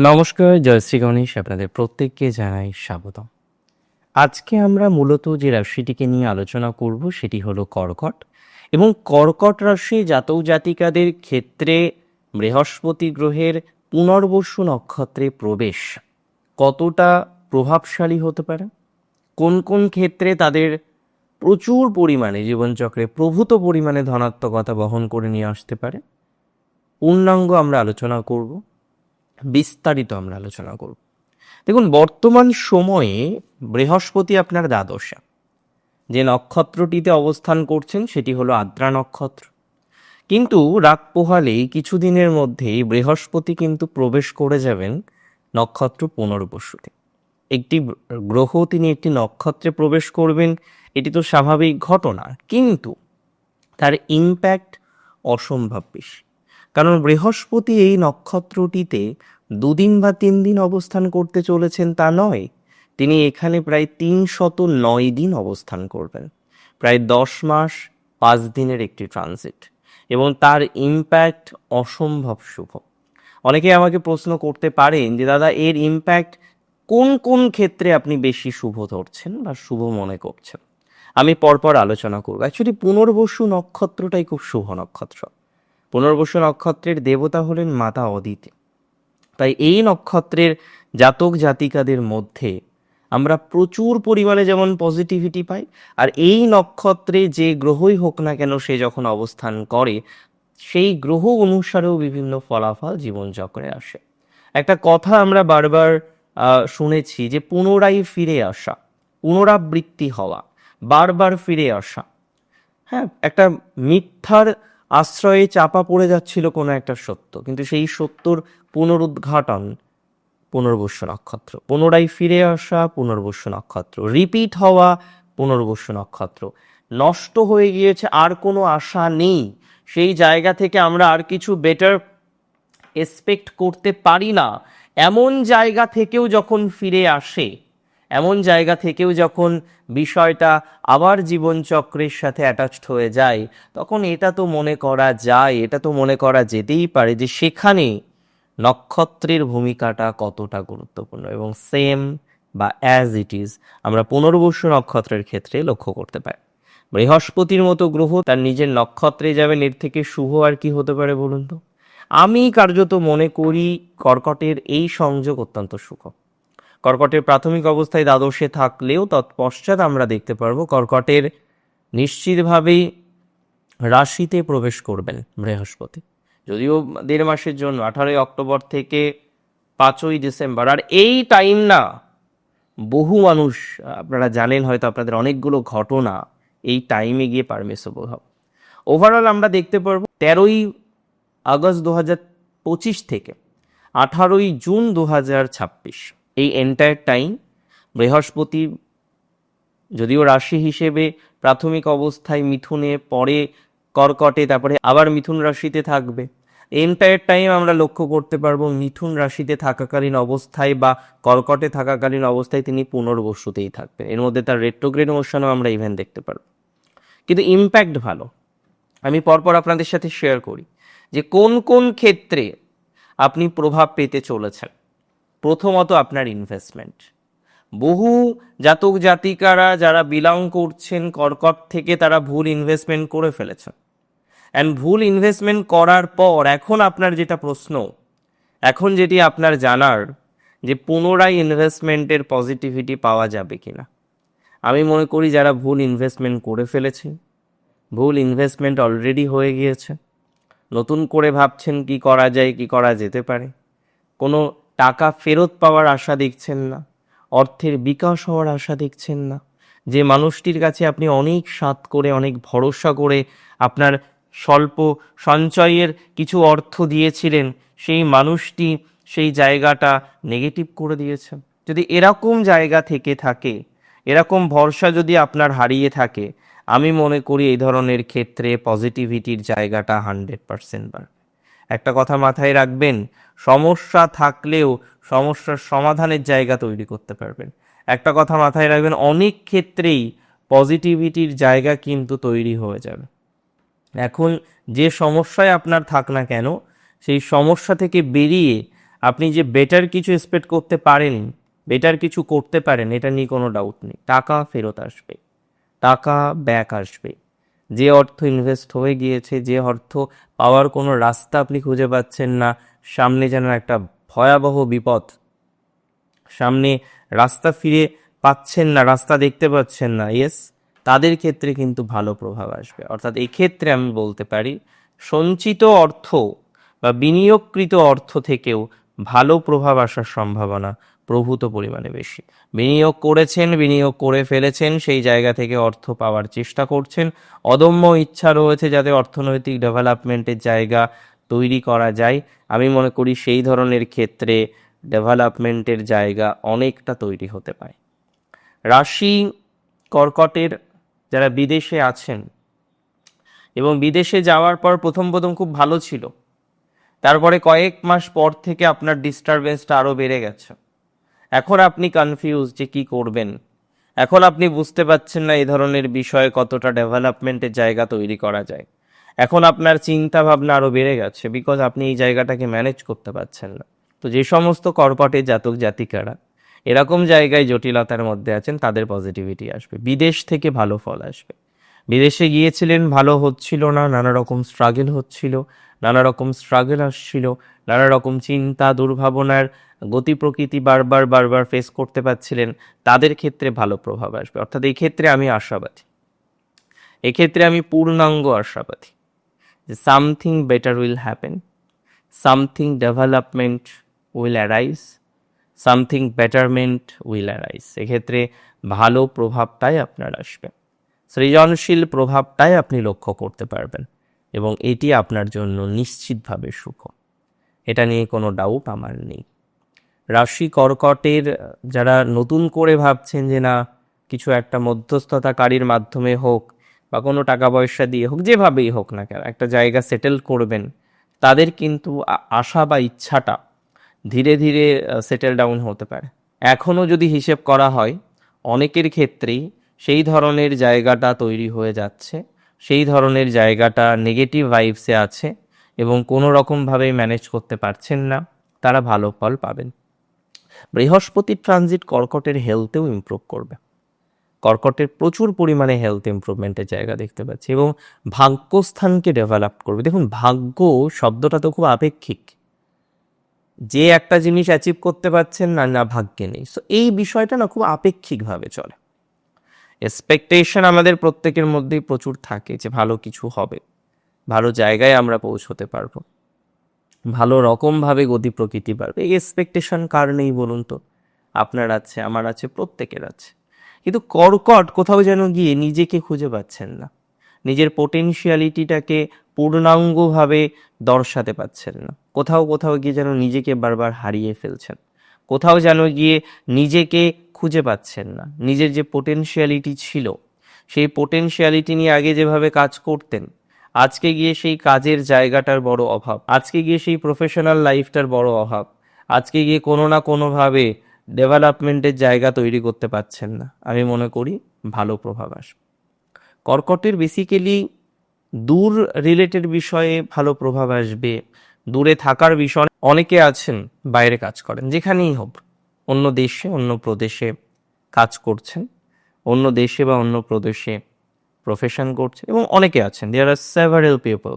নমস্কার জয়শ্রী গণেশ, আপনাদের প্রত্যেককে জানাই স্বাগতম। আজকে আমরা মূলত যে রাশিটিকে নিয়ে আলোচনা করব সেটি হলো কর্কট এবং কর্কট রাশি জাতক জাতিকাদের ক্ষেত্রে বৃহস্পতি গ্রহের পুনর্বসু নক্ষত্রে প্রবেশ কতটা প্রভাবশালী হতে পারে? কোন কোন ক্ষেত্রে তাদের প্রচুর পরিমাণে জীবনচক্রে প্রভূত পরিমাণে ধনাত্মকতা বহন করে নিয়ে আসতে পারে? পূর্ণাঙ্গ আমরা আলোচনা করব। বিস্তারিত আমরা আলোচনা করব। দেখুন, বর্তমান সময়ে বৃহস্পতি আপনার দ্বাদশা। যে নক্ষত্রটিতে অবস্থান করছেন, সেটি হলো আদ্রা নক্ষত্র। কিন্তু রাত পোহালেই কিছুদিনের মধ্যেই বৃহস্পতি কিন্তু প্রবেশ করে যাবেন নক্ষত্র পুনর্বসুতে। একটি গ্রহ তিনি একটি নক্ষত্রে প্রবেশ করবেন, এটি তো স্বাভাবিক ঘটনা। কিন্তু তার ইম্প্যাক্ট অসম্ভব বেশি। কারণ বৃহস্পতি এই নক্ষত্রটিতে দুদিন বা তিন দিন অবস্থান করতে চলেছেন তা নয়। তিনি এখানে প্রায় তিন শত নয় দিন অবস্থান করবেন। প্রায় দশ মাস, পাঁচ দিনের একটি ট্রানজিট এবং তার ইম্প্যাক্ট অসম্ভব শুভ। অনেকে আমাকে প্রশ্ন করতে পারেন যে, দাদা, এর ইম্প্যাক্ট কোন কোন ক্ষেত্রে আপনি বেশি শুভ ধরছেন বা শুভ মনে করছেন? আমি পরপর আলোচনা করব। অ্যাকচুয়ালি পুনর্বসু নক্ষত্রটাই খুব শুভ নক্ষত্র। পুনর্বসু নক্ষত্রের দেবতা হলেন মাতা অদিতি। তাই এই নক্ষত্রের জাতক জাতিকাদের মধ্যে আমরা প্রচুর পরিমাণে যেমন পজিটিভিটি পাই, আর এই নক্ষত্রে যে গ্রহই হোক না কেন সে যখন অবস্থান করে, সেই গ্রহ অনুসারেও বিভিন্ন ফলাফল জীবনচক্রে আসে। একটা কথা আমরা বারবার শুনেছি যে পুনরায় ফিরে আসা, পুনরাবৃত্তি হওয়া, বারবার ফিরে আসা হ্যাঁ একটা মিথ্যার আশ্রয়ে চাপা পড়ে যাচ্ছিল কোনো একটা সত্য, কিন্তু সেই সত্যর পুনরুদ্ঘাটন পুনর্বস্য নক্ষত্র, পুনরায় ফিরে আসা পুনর্বস্য নক্ষত্র রিপিট হওয়া পুনর্বস্য নক্ষত্র, নষ্ট হয়ে গিয়েছে আর কোনো আশা নেই। সেই জায়গা থেকে আমরা আর কিছু বেটার এক্সপেক্ট করতে পারি না। এমন জায়গা থেকেও যখন ফিরে আসে এমন জায়গা থেকেও যখন বিষয়টা আবার জীবনচক্রের সাথে অ্যাটাচড হয়ে যায়, তখন এটা তো মনে করা যায়, এটা তো মনে করা যেতেই পারে যে সেখানে নক্ষত্রের ভূমিকাটা কতটা গুরুত্বপূর্ণ এবং সেম বা অ্যাজ ইট ইজ আমরা পুনর্বসু নক্ষত্রের ক্ষেত্রে লক্ষ্য করতে পারি। বৃহস্পতির মতো গ্রহ তার নিজের নক্ষত্রে যাবেন এর থেকে শুভ আর কি হতে পারে বলুন তো? আমি কার্যত মনে করি কর্কটের এই সংযোগ অত্যন্ত সুখ কর্কটের প্রাথমিক অবস্থায় দ্বাদশে থাকলেও তৎপশ্চাৎ আমরা দেখতে পারব কর্কটের নিশ্চিতভাবেই রাশিতে প্রবেশ করবেন বৃহস্পতি। যদিও দেড় মাসের জন্য, আঠারোই অক্টোবর থেকে পাঁচই ডিসেম্বর। আর এই টাইম না, বহু মানুষ, আপনারা জানেন হয়তো আপনাদের অনেকগুলো ঘটনা, এই টাইমে গিয়ে পারমিসেবল হবে। ওভারঅল আমরা দেখতে পারব তেরোই আগস্ট দু পঁচিশ থেকে আঠারোই জুন দু ছাব্বিশ। এই এন্টায়ার টাইম বৃহস্পতি যদিও রাশি হিসেবে প্রাথমিক অবস্থায় মিথুনে, পরে কর্কটে, তারপরে আবার মিথুন রাশিতে থাকবে। এন্টায়ার টাইম আমরা লক্ষ্য করতে পারব মিথুন রাশিতে থাকাকালীন অবস্থায় বা কর্কটে থাকাকালীন অবস্থায় তিনি পুনর্বসুতেই থাকবেন। এর মধ্যে তার রেট্রোগ্রেড মোশনও আমরা ইভেন দেখতে পারব। কিন্তু ইম্প্যাক্ট ভালো। আমি পরপর আপনাদের সাথে শেয়ার করি যে কোন কোন ক্ষেত্রে আপনি প্রভাব পেতে চলেছেন। প্রথমত আপনার ইনভেস্টমেন্ট বহু জাতক জাতিকারা যারা বিলং করছেন কর্কট থেকে তারা ভুল ইনভেস্টমেন্ট করে ফেলেছেন। অ্যান্ড ভুল ইনভেস্টমেন্ট করার পর এখন আপনার যেটা প্রশ্ন, এখন যেটি আপনার জানার যে পুনরায় ইনভেস্টমেন্টের পজিটিভিটি পাওয়া যাবে কি না আমি মনে করি যারা ভুল ইনভেস্টমেন্ট করে ফেলেছেন, ভুল ইনভেস্টমেন্ট অলরেডি হয়ে গিয়েছে, নতুন করে ভাবছেন কি করা যায়, কি করা যেতে পারে, কোনো টাকা ফেরত পাওয়ার আশা দেখছেন না, অর্থের বিকাশ হওয়ার আশা দেখছেন না। যে মানুষটির কাছে আপনি অনেক স্বাদ করে, অনেক ভরসা করে আপনার স্বল্প সঞ্চয়ের কিছু অর্থ দিয়েছিলেন, সেই মানুষটি সেই জায়গাটা নেগেটিভ করে দিয়েছে যদি এরকম জায়গা থেকে থাকে, এরকম ভরসা যদি আপনার হারিয়ে থাকে, আমি মনে করি এই ধরনের ক্ষেত্রে পজিটিভিটির জায়গাটা হান্ড্রেড পার্সেন্ট বাড়বে একটা কথা মাথায় রাখবেন, সমস্যা থাকলেও সমস্যার সমাধানের জায়গা তৈরি করতে পারবেন। একটা কথা মাথায় রাখবেন, অনেক ক্ষেত্রেই পজিটিভিটির জায়গা কিন্তু তৈরি হয়ে যাবে। এখন যে সমস্যায় আপনার থাক না কেন, সেই সমস্যা থেকে বেরিয়ে আপনি যে বেটার কিছু এক্সপেক্ট করতে পারেন বেটার কিছু করতে পারেন, এটা নিয়ে কোনো ডাউট নেই। টাকা ফেরত আসবে, টাকা ব্যাক আসবে। যে অর্থ ইনভেস্ট হয়ে গিয়েছে, যে অর্থ পাওয়ার কোনো রাস্তা আপনি খুঁজে পাচ্ছেন না, সামনে যেন একটা ভয়াবহ বিপদ। সামনে রাস্তা ফিরে পাচ্ছেন না, রাস্তা দেখতে পাচ্ছেন না ইয়েস তাদের ক্ষেত্রে কিন্তু ভালো প্রভাব আসবে। অর্থাৎ এই ক্ষেত্রে আমি বলতে পারি, সঞ্চিত অর্থ বা বিনিয়োগকৃত অর্থ থেকেও ভালো প্রভাব আসার সম্ভাবনা প্রভূত পরিমাণে বেশি। বিনিয়োগ করেছেন, বিনিয়োগ করে ফেলেছেন, সেই জায়গা থেকে অর্থ পাওয়ার চেষ্টা করছেন। অদম্য ইচ্ছা রয়েছে যাতে অর্থনৈতিক ডেভেলপমেন্টের জায়গা তৈরি করা যায়। আমি মনে করি সেই ধরনের ক্ষেত্রে ডেভেলপমেন্টের জায়গা অনেকটা তৈরি হতে পারে। রাশি কর্কটের যারা বিদেশে আছেন এবং বিদেশে যাওয়ার পর প্রথম প্রথম খুব ভালো ছিল। তারপরে কয়েক মাস পর থেকে আপনার ডিস্টারবেন্সটা আরও বেড়ে গেছে। এখন আপনি কনফিউজ যে কি করবেন। এখন আপনি বুঝতে পারছেন না এই ধরনের বিষয়ে কতটা ডেভেলপমেন্টের জায়গা তৈরি করা যায়। এখন আপনার চিন্তা ভাবনা আরও বেড়ে গেছে বিকজ আপনি এই জায়গাটাকে ম্যানেজ করতে পারছেন না। তো যে সমস্ত কর্কটের জাতক জাতিকারা এরকম জায়গায় জটিলতার মধ্যে আছেন, তাদের পজিটিভিটি আসবে। বিদেশ থেকে ভালো ফল আসবে। বিদেশে গিয়েছিলেন, ভালো হচ্ছিল না, নানা রকম স্ট্রাগল হচ্ছিল, নানা রকম স্ট্রাগল আসছিল, নানা রকম চিন্তা, দুর্ভাবনার গতি প্রকৃতি বারবার বারবার ফেস করতে পারছিলেন, তাদের ক্ষেত্রে ভালো প্রভাব আসবে। অর্থাৎ এই ক্ষেত্রে আমি আশাবাদী। এক্ষেত্রে আমি পূর্ণাঙ্গ আশাবাদী যে something better will happen something development will arise something betterment will arise এক্ষেত্রে ভালো প্রভাবটাই আপনার আসবে। সৃজনশীল প্রভাবটাই আপনি লক্ষ্য করতে পারবেন এবং এটি আপনার জন্য নিশ্চিতভাবে সুখ এটা নিয়ে কোনো ডাউট আমার নেই। রাশি কর্কটের যারা নতুন করে ভাবছেন যে না, কিছু একটা মধ্যস্থতাকারীর মাধ্যমে হোক বা কোনো টাকা পয়সা দিয়ে হোক, যেভাবেই হোক না কেন, একটা জায়গা সেটেল করবেন, তাদের কিন্তু আশা বা ইচ্ছাটা ধীরে ধীরে সেটেল ডাউন হতে পারে। এখনও যদি হিসেব করা হয়, অনেকের ক্ষেত্রেই সেই ধরনের জায়গাটা তৈরি হয়ে যাচ্ছে, সেই ধরনের জায়গাটা নেগেটিভ ভাইবসে আছে এবং কোনো রকমভাবেই ম্যানেজ করতে পারছেন না, তারা ভালো ফল পাবেন। বৃহস্পতির ট্রানজিট কর্কটের হেলথেও ইমপ্রুভ করবে। কর্কটের প্রচুর পরিমাণে হেলথ ইমপ্রুভমেন্টের জায়গা দেখতে পাচ্ছি এবং ভাগ্যস্থানকে ডেভেলপ করবে। দেখুন, ভাগ্য শব্দটা তো খুব আপেক্ষিক। যে একটা জিনিস অ্যাচিভ করতে পারছেন না না ভাগ্যে নেই। সো এই বিষয়টা না খুব আপেক্ষিকভাবে চলে। এক্সপেকটেশন আমাদের প্রত্যেকের মধ্যেই প্রচুর থাকে যে ভালো কিছু হবে। ভালো জায়গায় আমরা পৌঁছতে পারব। ভালো রকমভাবে গতি প্রকৃতি বাড়বে। এই এক্সপেকটেশন কার নেই বলুন তো? আপনার আছে, আমার আছে, প্রত্যেকের আছে। কিন্তু কর্কট কোথাও যেন গিয়ে নিজেকে খুঁজে পাচ্ছেন না। নিজের পোটেনশিয়ালিটিটাকে পূর্ণাঙ্গভাবে দর্শাতে পাচ্ছেন না। কোথাও কোথাও গিয়ে যেন নিজেকে বারবার হারিয়ে ফেলছেন। কোথাও যেন গিয়ে নিজেকে খুঁজে পাচ্ছেন না। নিজের যে পোটেনশিয়ালিটি ছিল, সেই পোটেনশিয়ালিটি নিয়ে আগে যেভাবে কাজ করতেন আজকে গিয়ে সেই কাজের জায়গাটার বড় অভাব। আজকে গিয়ে সেই প্রফেশনাল লাইফটার বড় অভাব। আজকে গিয়ে কোনো না কোনোভাবে ডেভেলপমেন্টের জায়গা তৈরি করতে পারছেন না। আমি মনে করি ভালো প্রভাব আসবে। কর্কটের বেসিক্যালি দূর রিলেটেড বিষয়ে ভালো প্রভাব আসবে। দূরে থাকার বিষয়ে অনেকে আছেন, বাইরে কাজ করেন, যেখানেই হোক। অন্য দেশে, অন্য প্রদেশে কাজ করছেন। অন্য দেশে বা অন্য প্রদেশে প্রফেশন করছেন এবং অনেকে আছেন দেয়ার আর সেভারেল পিপল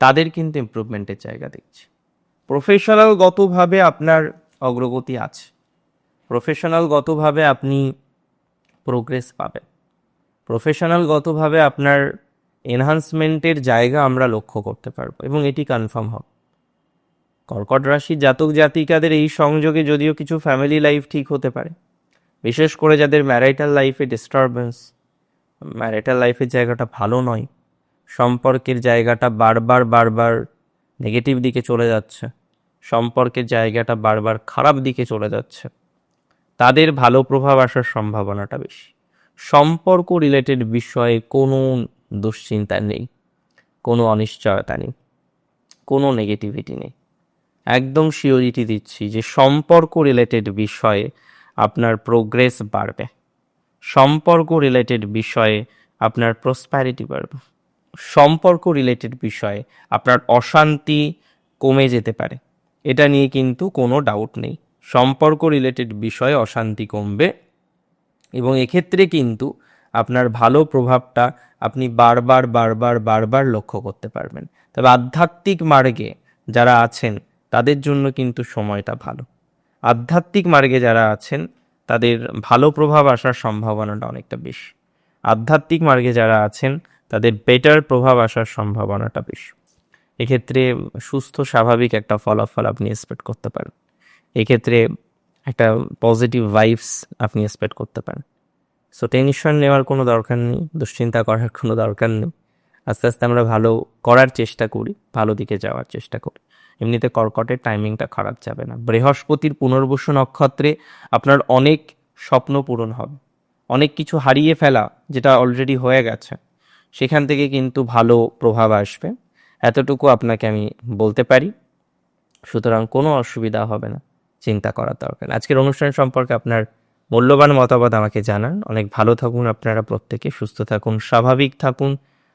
তাদের কিন্তু ইমপ্রুভমেন্টের জায়গা দেখছি। প্রফেশনালগতভাবে আপনার অগ্রগতি আছে। প্রফেশনালগতভাবে আপনি প্রোগ্রেস পাবেন। প্রফেশনালগতভাবে আপনার এনহান্সমেন্টের জায়গা আমরা লক্ষ্য করতে পারব এবং এটি কনফার্ম হবে। কর্কট রাশি জাতক জাতিকাদের এই সংযোগে যদিও কিছু ফ্যামিলি লাইফ ঠিক হতে পারে বিশেষ করে যাদের ম্যারাইটাল লাইফে ডিস্টারবেন্স ম্যারিটাল লাইফের জায়গাটা ভালো নয়। সম্পর্কের জায়গাটা বারবার বারবার নেগেটিভ দিকে চলে যাচ্ছে। সম্পর্কের জায়গাটা বারবার খারাপ দিকে চলে যাচ্ছে। তাদের ভালো প্রভাব আসার সম্ভাবনাটা বেশি। সম্পর্ক রিলেটেড বিষয়ে কোনো দুশ্চিন্তা নেই। কোনো অনিশ্চয়তা নেই। কোনো নেগেটিভিটি নেই। একদম শিওরিটি দিচ্ছি যে সম্পর্ক রিলেটেড বিষয়ে আপনার প্রোগ্রেস বাড়বে। সম্পর্ক রিলেটেড বিষয়ে আপনার প্রসপ্যারিটি বাড়বে। সম্পর্ক রিলেটেড বিষয়ে আপনার অশান্তি কমে যেতে পারে। এটা নিয়ে কিন্তু কোনো ডাউট নেই। সম্পর্ক রিলেটেড বিষয়ে অশান্তি কমবে এবং এক্ষেত্রে কিন্তু আপনার ভালো প্রভাবটা আপনি বারবার বারবার বারবার লক্ষ্য করতে পারবেন। তবে আধ্যাত্মিক মার্গে যারা আছেন, তাদের জন্য কিন্তু সময়টা ভালো। আধ্যাত্মিক মার্গে যারা আছেন তাদের ভালো প্রভাব আসার সম্ভাবনাটা অনেকটা বেশি। আধ্যাত্মিক মার্গে যারা আছেন, তাদের বেটার প্রভাব আসার সম্ভাবনাটা বেশি। এক্ষেত্রে সুস্থ, স্বাভাবিক একটা ফলাফল আপনি এক্সপেক্ট করতে পারেন। এক্ষেত্রে একটা পজিটিভ ভাইবস আপনি এক্সপেক্ট করতে পারেন। সো টেনশন নেওয়ার কোনো দরকার নেই, দুশ্চিন্তা করার কোনো দরকার নেই। আস্তে আস্তে আমরা ভালো করার চেষ্টা করি, ভালো দিকে যাওয়ার চেষ্টা করি। এমনিতে কর্কটের টাইমিংটা খারাপ যাবে না। বৃহস্পতির পুনর্বসু নক্ষত্রে আপনার অনেক স্বপ্ন পূরণ হবে। অনেক কিছু হারিয়ে ফেলা যেটা অলরেডি হয়ে গেছে, সেখান থেকে কিন্তু ভালো প্রভাব আসবে। এতটুকু আপনাকে আমি বলতে পারি। সুতরাং কোনো অসুবিধা হবে না, চিন্তা করার দরকার। আজকের অনুষ্ঠান সম্পর্কে আপনার মূল্যবান মতামত আমাকে জানান। অনেক ভালো থাকুন আপনারা প্রত্যেকে, সুস্থ থাকুন, স্বাভাবিক থাকুন।